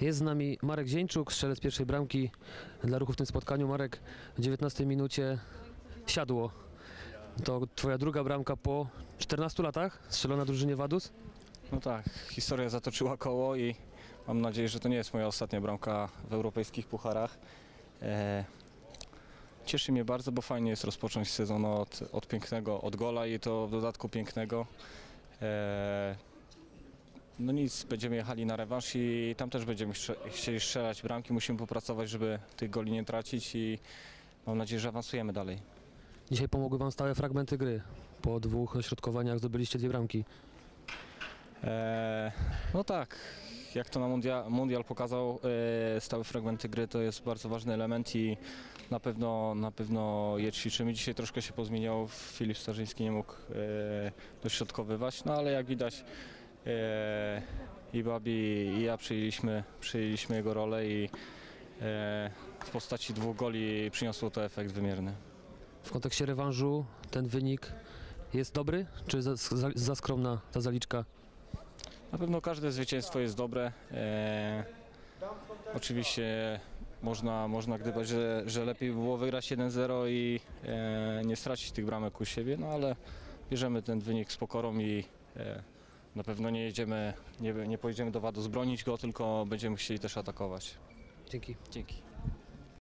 Jest z nami Marek Zieńczuk, strzelec pierwszej bramki dla ruchu w tym spotkaniu. Marek w 19 minucie siadło. To twoja druga bramka po 14 latach strzelona drużynie Wadus? No tak, historia zatoczyła koło i mam nadzieję, że to nie jest moja ostatnia bramka w europejskich pucharach. E, cieszy mnie bardzo, bo fajnie jest rozpocząć sezon od, od pięknego, od gola i to w dodatku pięknego. E, no nic, będziemy jechali na rewanż i tam też będziemy chcieli strzelać bramki. Musimy popracować, żeby tych goli nie tracić i mam nadzieję, że awansujemy dalej. Dzisiaj pomogły wam stałe fragmenty gry. Po dwóch dośrodkowaniach zdobyliście dwie bramki. E, no tak, jak to na mundial, mundial pokazał, e, stałe fragmenty gry to jest bardzo ważny element i na pewno, na pewno je ćwiczymy. Dzisiaj troszkę się pozmieniało, Filip Starzyński nie mógł e, dośrodkowywać, no ale jak widać e, i Babi i ja przyjęliśmy, przyjęliśmy jego rolę i e, w postaci dwóch goli przyniosło to efekt wymierny. W kontekście rewanżu ten wynik jest dobry, czy za, za, za skromna ta zaliczka? Na pewno każde zwycięstwo jest dobre. E, oczywiście można, można gdybać, że, że lepiej by było wygrać 1-0 i e, nie stracić tych bramek u siebie, no ale bierzemy ten wynik z pokorą i e, na pewno nie jedziemy, nie, nie pojedziemy do Wadu zbronić go, tylko będziemy chcieli też atakować. Dzięki. Dzięki.